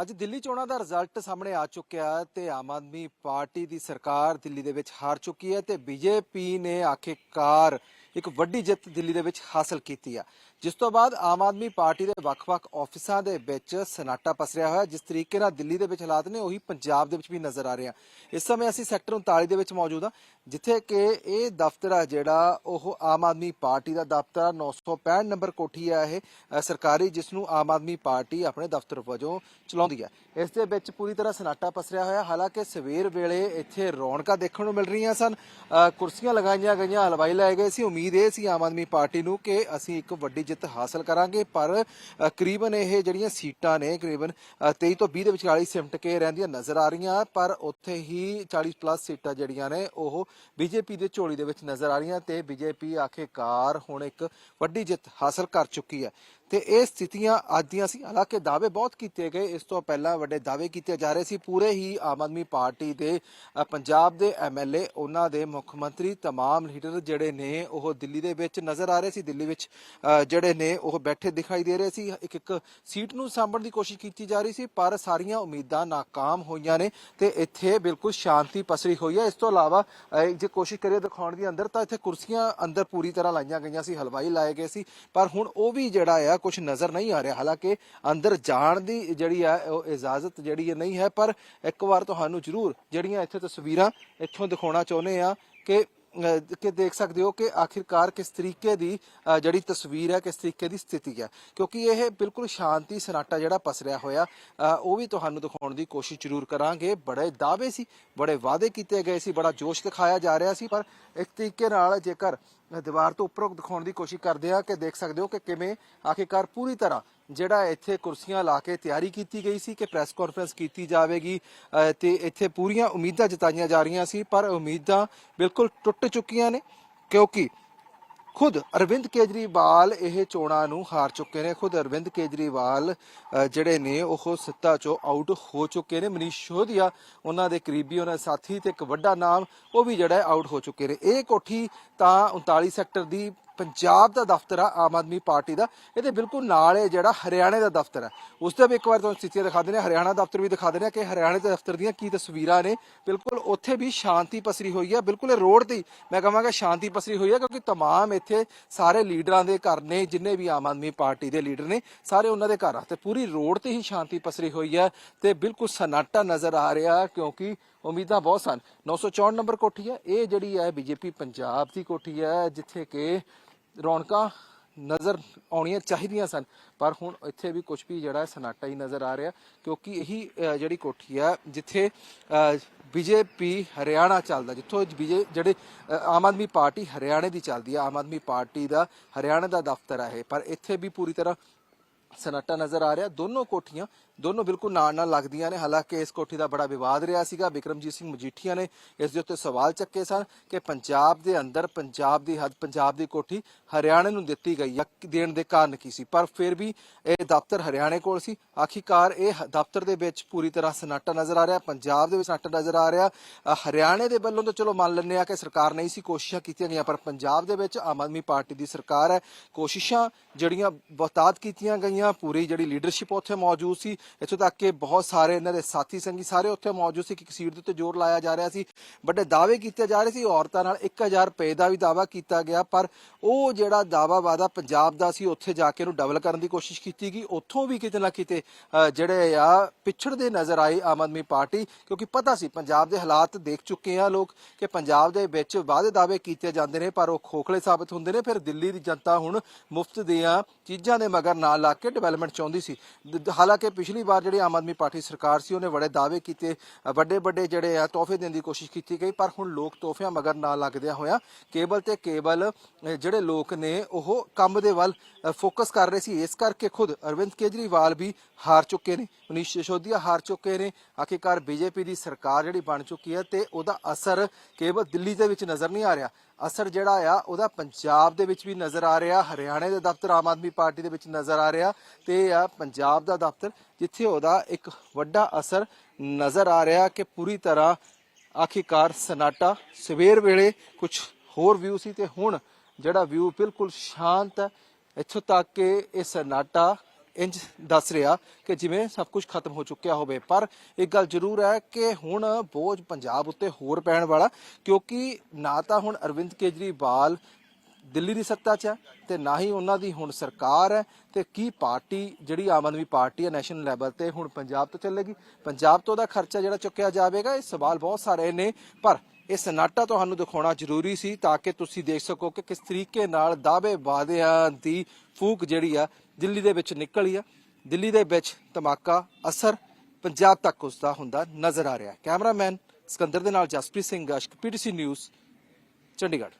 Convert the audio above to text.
ਅੱਜ ਦਿੱਲੀ ਚੋਣਾਂ ਦਾ ਰਿਜ਼ਲਟ ਸਾਹਮਣੇ ਆ ਚੁੱਕਿਆ ਹੈ ਤੇ ਆਮ ਆਦਮੀ ਪਾਰਟੀ ਦੀ ਸਰਕਾਰ ਦਿੱਲੀ ਦੇ ਵਿੱਚ ਹਾਰ ਚੁੱਕੀ ਹੈ ਤੇ ਬੀਜੇਪੀ ਨੇ ਆਖਿਰਕਾਰ ਇੱਕ ਵੱਡੀ ਜਿੱਤ ਦਿੱਲੀ ਦੇ ਵਿੱਚ ਹਾਸਲ ਕੀਤੀ ਆ ਜਿਸ ਤੋਂ ਬਾਅਦ ਆਮ ਆਦਮੀ ਪਾਰਟੀ ਦੇ ਵੱਖ-ਵੱਖ ਆਫਿਸਾਂ ਦੇ ਵਿੱਚ ਸਨਾਟਾ ਪਸਰਿਆ ਹੋਇਆ ਜਿਸ ਤਰੀਕੇ ਨਾਲ ਦਿੱਲੀ ਦੇ ਵਿੱਚ ਹਾਲਾਤ ਨੇ, ਉਹੀ ਪੰਜਾਬ ਦੇ ਵਿੱਚ ਵੀ ਨਜ਼ਰ ਆ ਰਹੇ ਆ। ਇਸ ਸਮੇਂ ਅਸੀਂ ਸੈਕਟਰ 39 ਦੇ ਵਿੱਚ ਮੌਜੂਦ ਹਾਂ। ਜਿੱਥੇ ਕਿ ਇਹ ਦਫ਼ਤਰ ਆ ਜਿਹੜਾ ਉਹ ਆਮ ਆਦਮੀ ਪਾਰਟੀ ਦਾ ਦਫ਼ਤਰ ਆ 965 ਨੰਬਰ ਕੋਠੀ ਆ ਇਹ ਸਰਕਾਰੀ ਜਿਸ ਨੂੰ ਆਮ ਆਦਮੀ ਪਾਰਟੀ ਆਪਣੇ ਦਫ਼ਤਰ ਵਜੋਂ ਚਲਾਉਂਦੀ ਹੈ ਇਸ ਦੇ ਵਿੱਚ ਪੂਰੀ ਤਰ੍ਹਾਂ ਸਨਾਟਾ ਪਸਰਿਆ ਹੋਇਆ ਹਾਲਾਂਕਿ ਸਵੇਰ ਵੇਲੇ ਇੱਥੇ ਰੌਣਕਾਂ ਦੇਖਣ ਨੂੰ ਮਿਲ ਰਹੀਆਂ ਸਨ। ਕੁਰਸੀਆਂ ਲਗਾਈਆਂ ਗਈਆਂ ਹਲਵਾਈ ਲਾਏ ਗਏ ਸੀ। ਉਮੀਦ ਇਹ ਸੀ ਆਮ ਆਦਮੀ ਪਾਰਟੀ ਨੂੰ ਕਿ ਅਸੀਂ ਇੱਕ ਵੱਡੀ ਜਿੱਤ ਹਾਸਲ ਕਰਾਂਗੇ ਪਰ ਅ, ਕਰੀਬਨ ਇਹ ਜਿਹੜੀਆਂ ਸੀਟਾਂ ਨੇ ਕਰੀਬਨ ਅ, 23 ਤੋਂ 20 ਦੇ ਵਿਚਾਲੀ ਸਿਮਟ ਕੇ ਰਹਿੰਦੀਆਂ ਨਜ਼ਰ ਆ ਰਹੀਆਂ ਪਰ ਉੱਥੇ ਹੀ 40 ਪਲੱਸ ਸੀਟਾਂ ਜਿਹੜੀਆਂ ਨੇ ਉਹ ਬੀਜੇਪੀ ਦੇ ਝੋਲੀ ਦੇ ਵਿੱਚ ਨਜ਼ਰ ਆ ਰਹੀਆਂ ਤੇ ਬੀਜੇਪੀ ਆਖਿਰਕਾਰ ਹੁਣ ਇੱਕ ਵੱਡੀ ਜਿੱਤ ਹਾਸਲ ਕਰ ਚੁੱਕੀ ਹੈ। ਤੇ ਇਹ ਸਥਿਤੀਆਂ ਅੱਜ ਦੀਆਂ ਸੀ ਹਾਲਾਂਕਿ ਦਾਅਵੇ ਬਹੁਤ ਕੀਤੇ ਗਏ ਇਸ ਤੋਂ ਪਹਿਲਾਂ ਵੱਡੇ ਦਾਅਵੇ ਕੀਤੇ ਜਾ ਰਹੇ ਸੀ ਪੂਰੇ ਹੀ ਆਮ ਆਦਮੀ ਪਾਰਟੀ ਦੇ ਅ, ਪੰਜਾਬ ਦੇ ਐਮਐਲਏ ਉਹਨਾਂ ਦੇ ਮੁੱਖ ਮੰਤਰੀ तमाम ਲੀਡਰ ਜਿਹੜੇ ਨੇ ਉਹ ਦਿੱਲੀ ਦੇ ਵਿੱਚ ਨਜ਼ਰ ਆ ਰਹੇ ਸੀ ਦਿੱਲੀ ਵਿੱਚ ਅ, ਜਿਹੜੇ ਨੇ ਉਹ ਬੈਠੇ ਦਿਖਾਈ ਦੇ ਰਹੇ ਸੀ ਇੱਕ ਇੱਕ ਸੀਟ ਨੂੰ ਸਾਂਭਣ ਦੀ ਕੋਸ਼ਿਸ਼ ਕੀਤੀ ਜਾ ਰਹੀ ਸੀ ਪਰ ਸਾਰੀਆਂ ਉਮੀਦਾਂ ਨਾਕਾਮ ਹੋਈਆਂ ਨੇ ਤੇ ਇੱਥੇ ਬਿਲਕੁਲ ਸ਼ਾਂਤੀ ਪਸਰੀ ਹੋਈ ਹੈ ਇਸ ਤੋਂ ਇਲਾਵਾ ਅ, ਜੇ ਕੋਸ਼ਿਸ਼ ਕਰੀਏ ਦਿਖਾਉਣ ਦੀ ਅੰਦਰ ਤਾਂ ਇੱਥੇ ਕੁਰਸੀਆਂ ਅੰਦਰ ਪੂਰੀ ਤਰ੍ਹਾਂ ਲਾਈਆਂ ਗਈਆਂ ਸੀ ਹਲਵਾਈ ਲਾਏ ਗਏ ਸੀ ਪਰ ਹੁਣ ਉਹ ਵੀ ਜਿਹੜਾ ਆ ਕੁਝ ਨਜ਼ਰ ਨਹੀਂ ਆ ਰਿਹਾ। ਹਾਲਾਂਕਿ ਅੰਦਰ ਜਾਣ ਦੀ ਜਿਹੜੀ ਆ, ਉਹ ਇਜਾਜ਼ਤ ਜਿਹੜੀ ਨਹੀਂ ਹੈ, ਪਰ ਇੱਕ ਵਾਰ ਤੁਹਾਨੂੰ ਜ਼ਰੂਰ ਜਿਹੜੀਆਂ ਇੱਥੇ ਤਸਵੀਰਾਂ ਇੱਥੋਂ ਦਿਖਾਉਣਾ ਚਾਹੁੰਦੇ ਆ ਕਿ ਕਿ ਦੇਖ ਸਕਦੇ ਹੋ ਕਿ ਆਖਿਰਕਾਰ ਕਿਸ ਤਰੀਕੇ ਦੀ ਜਿਹੜੀ ਤਸਵੀਰ ਹੈ, ਕਿਸ ਤਰੀਕੇ ਦੀ ਸਥਿਤੀ ਹੈ। ਕਿਉਂਕਿ ਇਹ ਬਿਲਕੁਲ ਸ਼ਾਂਤੀ ਸਨਾਟਾ ਜਿਹੜਾ ਪਸਰਿਆ ਹੋਇਆ, ਅਹ, ਉਹ ਵੀ ਤੁਹਾਨੂੰ ਦਿਖਾਉਣ ਦੀ ਕੋਸ਼ਿਸ਼ ਜ਼ਰੂਰ ਕਰਾਂਗੇ। ਬੜੇ ਦਾਅਵੇ ਸੀ, ਬੜੇ ਵਾਅਦੇ ਕੀਤੇ ਗਏ ਸੀ, ਬੜਾ ਜੋਸ਼ ਦਿਖਾਇਆ ਜਾ ਰਿਹਾ ਸੀ, ਪਰ ਇੱਕ ਤਰੀਕੇ ਨਾਲ ਜੇਕਰ ਦੀਵਾਰ ਤੋਂ ਉੱਪਰੋਂ ਦਿਖਾਉਣ ਦੀ ਕੋਸ਼ਿਸ਼ ਕਰਦੇ ਆ ਕਿ ਦੇਖ ਸਕਦੇ ਹੋ ਕਿ ਕਿਵੇਂ ਆਖਿਰਕਾਰ ਪੂਰੀ ਤਰ੍ਹਾਂ ਜਿਹੜਾ ਇੱਥੇ ਕੁਰਸੀਆਂ ਲਾ ਕੇ ਤਿਆਰੀ ਕੀਤੀ ਗਈ ਸੀ ਕਿ ਪ੍ਰੈਸ ਕਾਨਫਰੰਸ ਕੀਤੀ ਜਾਵੇਗੀ, ਅਹ ਤੇ ਇੱਥੇ ਪੂਰੀਆਂ ਉਮੀਦਾਂ ਜਤਾਈਆਂ ਜਾ ਰਹੀਆਂ ਸੀ, ਪਰ ਉਮੀਦਾਂ ਬਿਲਕੁਲ ਟੁੱਟ ਚੁੱਕੀਆਂ ਨੇ ਕਿਉਂਕਿ ਖੁਦ ਅਰਵਿੰਦ ਕੇਜਰੀਵਾਲ ਇਹ ਚੋਣਾਂ ਨੂੰ ਹਾਰ ਚੁੱਕੇ ਨੇ। ਖੁਦ ਅਰਵਿੰਦ ਕੇਜਰੀਵਾਲ ਜਿਹੜੇ ਨੇ ਉਹ ਸੱਤਾ ਚੋਂ ਆਊਟ ਹੋ ਚੁੱਕੇ ਨੇ। ਮਨੀਸ਼ ਸ਼ੋਧਿਆ, ਉਹਨਾਂ ਦੇ ਕਰੀਬੀ ਉਹਨਾਂ ਦੇ ਸਾਥੀ ਤੇ ਇੱਕ ਵੱਡਾ ਨਾਮ, ਉਹ ਵੀ ਜਿਹੜਾ ਆਊਟ ਹੋ ਚੁੱਕੇ ਨੇ। ਇਹ ਕੋਠੀ ਤਾਂ 39 ਸੈਕਟਰ ਦੀ ਪੰਜਾਬ ਦਾ ਦਫ਼ਤਰ ਆ ਆਮ ਆਦਮੀ ਪਾਰਟੀ ਦਾ ਇਹਦੇ ਬਿਲਕੁਲ ਨਾਲ ਇਹ ਜਿਹੜਾ ਹਰਿਆਣੇ ਦਾ ਦਫ਼ਤਰ ਹੈ ਉਸ ਦੇ ਵੀ ਇੱਕ ਵਾਰ ਤੁਹਾਨੂੰ ਸਥਿਤੀਆਂ ਦਿਖਾ ਦਿੰਦੇ ਹਾਂ ਹਰਿਆਣਾ ਦਫ਼ਤਰ ਵੀ ਦਿਖਾ ਦਿੰਦੇ ਹਾਂ ਕਿ ਹਰਿਆਣੇ ਦੇ ਦਫ਼ਤਰ ਦੀਆਂ ਕੀ ਤਸਵੀਰਾਂ ਨੇ ਬਿਲਕੁਲ ਉੱਥੇ ਵੀ ਸ਼ਾਂਤੀ ਪਸਰੀ ਹੋਈ ਹੈ ਬਿਲਕੁਲ ਇਹ ਰੋਡ ਤੇ ਹੀ ਮੈਂ ਕਹਾਂਗਾ ਸ਼ਾਂਤੀ ਪਸਰੀ ਹੋਈ ਹੈ ਕਿਉਂਕਿ तमाम ਇੱਥੇ ਸਾਰੇ ਲੀਡਰਾਂ ਦੇ ਘਰ ਨੇ ਜਿੰਨੇ ਵੀ ਆਮ ਆਦਮੀ ਪਾਰਟੀ ਦੇ ਲੀਡਰ ਨੇ ਸਾਰੇ ਉਹਨਾਂ ਦੇ ਘਰ ਆ ਤੇ ਪੂਰੀ ਰੋਡ ਤੇ ਹੀ ਸ਼ਾਂਤੀ ਪਸਰੀ ਹੋਈ ਹੈ ਤੇ ਬਿਲਕੁਲ ਸਨਾਟਾ ਨਜ਼ਰ ਆ ਰਿਹਾ ਕਿਉਂਕਿ ਉਮੀਦਾਂ ਬਹੁਤ ਸਨ 964 ਨੰਬਰ ਕੋਠੀ ਹੈ ਇਹ ਜਿਹੜੀ ਹੈ ਬੀਜੇਪੀ ਪੰਜਾਬ ਦੀ ਕੋਠੀ ਹੈ ਜਿੱਥੇ ਕਿ ਰੌਣਕਾਂ ਨਜ਼ਰ ਆਉਣੀਆਂ ਚਾਹੀਦੀਆਂ ਸਨ, ਪਰ ਹੁਣ ਇੱਥੇ ਵੀ ਕੁਝ ਵੀ ਜਿਹੜਾ ਸਨਾਟਾ ਹੀ ਨਜ਼ਰ ਆ ਰਿਹਾ, ਕਿਉਂਕਿ ਇਹੀ ਜਿਹੜੀ ਕੋਠੀ ਆ ਜਿੱਥੇ ਬੀਜੇਪੀ ਹਰਿਆਣਾ ਚੱਲਦਾ, ਜਿੱਥੋਂ ਬੀਜੇ, ਜਿਹੜੇ ਆਮ ਆਦਮੀ ਪਾਰਟੀ ਹਰਿਆਣੇ ਦੀ ਚੱਲਦੀ ਹੈ, ਆਮ ਆਦਮੀ ਪਾਰਟੀ ਦਾ, ਹਰਿਆਣਾ ਦਾ ਦਫ਼ਤਰ ਹੈ ਇਹ, ਪਰ ਇੱਥੇ ਵੀ ਪੂਰੀ ਤਰ੍ਹਾਂ ਸਨਾਟਾ ਨਜ਼ਰ ਆ ਰਿਹਾ। ਦੋਨੋਂ ਕੋਠੀਆਂ ਦੋਨੋਂ ਬਿਲਕੁਲ ਨਾਲ ਨਾਲ ਲੱਗਦੀਆਂ ਨੇ। ਹਾਲਾਂਕਿ ਇਸ ਕੋਠੀ ਦਾ ਬੜਾ ਵਿਵਾਦ ਰਿਹਾ ਸੀਗਾ। ਵਿਕਰਮਜੀਤ ਸਿੰਘ ਮਜੀਠੀਆ ਨੇ ਇਸ ਦੇ ਉੱਤੇ ਸਵਾਲ ਚੱਕੇ ਸਨ ਕਿ ਪੰਜਾਬ ਦੇ ਅੰਦਰ ਪੰਜਾਬ ਦੀ ਹੱਦ ਪੰਜਾਬ ਦੀ ਕੋਠੀ ਹਰਿਆਣੇ ਨੂੰ ਦਿੱਤੀ ਗਈ ਹੈ ਦੇਣ ਦੇ ਕਾਰਨ ਕੀ ਸੀ। ਪਰ ਫਿਰ ਵੀ ਇਹ ਦਫ਼ਤਰ ਹਰਿਆਣੇ ਕੋਲ ਸੀ। ਆਖਿਕਾਰ ਇਹ ਦਫ਼ਤਰ ਦੇ ਵਿੱਚ ਪੂਰੀ ਤਰ੍ਹਾਂ ਸਨਾਟਾ ਨਜ਼ਰ ਆ ਰਿਹਾ। ਪੰਜਾਬ ਦੇ ਵਿੱਚ ਸਨਾਟਾ ਨਜ਼ਰ ਆ ਰਿਹਾ। ਹਰਿਆਣੇ ਦੇ ਵੱਲੋਂ ਤਾਂ ਚਲੋ ਮੰਨ ਲੈਂਦੇ ਆ ਕਿ ਸਰਕਾਰ ਨਹੀਂ ਸੀ, ਕੋਸ਼ਿਸ਼ਾਂ ਕੀਤੀਆਂ ਗਈਆਂ, ਪਰ ਪੰਜਾਬ ਦੇ ਵਿੱਚ ਆਮ ਆਦਮੀ ਪਾਰਟੀ ਦੀ ਸਰਕਾਰ ਹੈ। ਕੋਸ਼ਿਸ਼ਾਂ ਜਿਹੜੀਆਂ ਬਹੁਤਾਤ ਕੀਤੀਆਂ ਗਈਆਂ ਪੂਰੀ ਜਿਹੜੀ ਲੀਡਰਸ਼ਿਪ ਉੱਥੇ ਮੌਜੂਦ ਸੀ। ਇੱਥੋਂ ਤੱਕ ਕਿ ਬਹੁਤ ਸਾਰੇ ਇਹਨਾਂ ਦੇ ਸਾਥੀ ਸੰਗੀ ਸਾਰੇ ਉੱਥੇ ਮੌਜੂਦ ਸੀ ਕਿ ਇੱਕ ਸੀਟ ਦੇ ਉੱਤੇ ਜ਼ੋਰ ਲਾਇਆ ਜਾ ਰਿਹਾ ਸੀ। ਵੱਡੇ ਦਾਅਵੇ ਕੀਤੇ ਜਾ ਰਹੇ ਸੀ, ਔਰਤਾਂ ਨਾਲ 1000 ਰੁਪਏ ਦਾ ਵੀ ਦਾਅਵਾ ਕੀਤਾ ਗਿਆ, ਪਰ ਉਹ ਜਿਹੜਾ ਦਾਅਵਾ ਵਾਦਾ ਪੰਜਾਬ ਦਾ ਸੀ, ਉੱਥੇ ਜਾ ਕੇ ਉਹਨੂੰ ਡਬਲ ਕਰਨ ਦੀ ਕੋਸ਼ਿਸ਼ ਕੀਤੀ ਗਈ। ਉੱਥੋਂ ਵੀ ਕਿਤੇ ਨਾ ਕਿਤੇ ਜਿਹੜੇ ਆ ਪਿਛੜਦੇ ਨਜ਼ਰ ਆਏ ਆਮ ਆਦਮੀ ਪਾਰਟੀ, ਕਿਉਂਕਿ ਪਤਾ ਸੀ ਪੰਜਾਬ ਦੇ ਹਾਲਾਤ ਦੇਖ ਚੁੱਕੇ ਆ ਲੋਕ ਕਿ ਪੰਜਾਬ ਦੇ ਵਿੱਚ ਵਾਅਦੇ ਦਾਅਵੇ ਕੀਤੇ ਜਾਂਦੇ ਨੇ, ਪਰ ਉਹ ਖੋਖਲੇ ਸਾਬਤ ਹੁੰਦੇ ਨੇ। ਫਿਰ ਦਿੱਲੀ ਦੀ ਜਨਤਾ ਹੁਣ ਮੁਫਤ ਦੀਆਂ ਚੀਜ਼ਾਂ ਦੇ ਮਗਰ ਨਾ ਲਾ ਕੇ ਡਿਵੈਲਪਮੈਂਟ ਚਾਹੁੰਦੀ ਸੀ। ਹਾਲਾਂਕਿ ਪਿਛਲੀ ਵਾਰ ਜਿਹੜੀ ਆਮ ਆਦਮੀ ਪਾਰਟੀ ਸਰਕਾਰ ਸੀ, ਉਹਨੇ ਬੜੇ ਦਾਅਵੇ ਕੀਤੇ ਵੱਡੇ ਵੱਡੇ ਜਿਹੜੇ ਆ, ਤੋਹਫੇ ਦੇਣ ਦੀ ਕੋਸ਼ਿਸ਼ ਕੀਤੀ ਗਈ, ਪਰ ਹੁਣ ਲੋਕ ਤੋਹਫਿਆਂ ਮਗਰ ਨਾ ਲੱਗਦਿਆਂ ਹੋਇਆ ਕੇਬਲ ਤੇ ਕੇਬਲ ਜਿਹੜੇ ਲੋਕ ਨੇ, ਉਹ ਕੰਮ ਦੇ ਵੱਲ ਫੋਕਸ ਕਰ ਰਹੇ ਸੀ। ਇਸ ਕਰਕੇ ਖੁਦ ਅਰਵਿੰਦ ਕੇਜਰੀਵਾਲ ਵੀ ਹਾਰ ਚੁੱਕੇ ਨੇ। ਮਨੀਸ਼ ਸਿਸੋਦੀਆ, ਹਾਰ ਚੁੱਕੇ ਨੇ। ਆਖਿਰਕਾਰ ਬੀਜੇਪੀ ਦੀ ਸਰਕਾਰ ਜਿਹੜੀ ਬਣ ਚੁੱਕੀ ਹੈ ਤੇ ਉਹਦਾ ਅਸਰ ਕੇਵਲ ਦਿੱਲੀ ਦੇ ਵਿੱਚ ਨਜ਼ਰ ਨਹੀਂ ਆ ਰਿਹਾ। ਅਸਰ ਜਿਹੜਾ ਆ, ਉਹਦਾ ਪੰਜਾਬ ਦੇ ਵਿੱਚ ਵੀ ਨਜ਼ਰ ਆ ਰਿਹਾ, ਹਰਿਆਣੇ ਦੇ ਦਫ਼ਤਰ ਆਮ ਆਦਮੀ ਪਾਰਟੀ ਦੇ ਵਿੱਚ ਨਜ਼ਰ ਆ ਰਿਹਾ ਤੇ ਇਹ ਆ ਪੰਜਾਬ ਦਾ ਦਫ਼ਤਰ, ਜਿੱਥੇ ਉਹਦਾ ਇੱਕ ਵੱਡਾ ਅਸਰ ਨਜ਼ਰ ਆ ਰਿਹਾ ਕਿ ਪੂਰੀ ਤਰ੍ਹਾਂ ਆਖਿਰਕਾਰ ਸਨਾਟਾ, ਸਵੇਰ ਵੇਲੇ ਕੁਝ ਹੋਰ ਵਿਊ ਸੀ ਤੇ ਹੁਣ ਜਿਹੜਾ ਵਿਊ ਬਿਲਕੁਲ ਸ਼ਾਂਤ ਹੈ। ਇੱਥੋਂ ਤੱਕ ਕਿ ਇਹ ਸਨਾਟਾ ਇੰਜ ਦੱਸ ਰਿਹਾ ਕਿ ਜਿਵੇਂ ਸਭ ਕੁਝ ਖਤਮ ਹੋ ਚੁੱਕਿਆ ਹੋਵੇ, ਪਰ ਇੱਕ ਗੱਲ ਜ਼ਰੂਰ ਹੈ ਕਿ ਹੁਣ ਬੋਝ ਪੰਜਾਬ ਉੱਤੇ ਹੋਰ ਪੈਣ ਵਾਲਾ, ਕਿਉਂਕਿ ਨਾ ਤਾਂ ਹੁਣ ਅਰਵਿੰਦ ਕੇਜਰੀਵਾਲ ਦਿੱਲੀ ਦੀ ਸੱਤਾ 'ਚ ਹੈ ਤੇ ਨਾ ਹੀ ਉਹਨਾਂ ਦੀ ਹੁਣ ਸਰਕਾਰ ਹੈ ਤੇ ਕੀ ਪਾਰਟੀ, ਜਿਹੜੀ ਆਮ ਆਦਮੀ ਪਾਰਟੀ ਹੈ ਨੈਸ਼ਨਲ ਲੈਵਲ ਤੇ ਹੁਣ ਪੰਜਾਬ ਤੋਂ ਚੱਲੇਗੀ? ਪੰਜਾਬ ਤੋਂ ਦਾ ਖਰਚਾ ਜਿਹੜਾ ਚੁੱਕਿਆ ਜਾਵੇਗਾ, ਇਹ ਸਵਾਲ ਬਹੁਤ ਸਾਰੇ ਨੇ, ਪਰ ਇਹ ਸਨਾਟਾ ਤੁਹਾਨੂੰ ਦਿਖਾਉਣਾ ਜ਼ਰੂਰੀ ਸੀ ਤਾਂ ਕਿ ਤੁਸੀਂ ਦੇਖ ਸਕੋ ਕਿ ਕਿਸ ਤਰੀਕੇ ਨਾਲ ਦਾਅਵੇ ਵਾਅਦਿਆਂ ਦੀ ਫੂਕ ਜਿਹੜੀ ਆ ਦਿੱਲੀ ਦੇ ਵਿੱਚ ਨਿਕਲੀ ਆ। ਦਿੱਲੀ ਦੇ ਵਿੱਚ ਧਮਾਕਾ, ਅਸਰ ਪੰਜਾਬ ਤੱਕ ਉਸ ਦਾ ਹੁੰਦਾ ਨਜ਼ਰ ਆ ਰਿਹਾ ਕੈਮਰਾਮੈਨ ਸਿਕੰਦਰ ਦੇ ਨਾਲ ਜਸਪ੍ਰੀਤ ਸਿੰਘ ਗਸ਼ਕ ਪੀਟੀਸੀ ਨਿਊਜ਼, ਚੰਡੀਗੜ੍ਹ।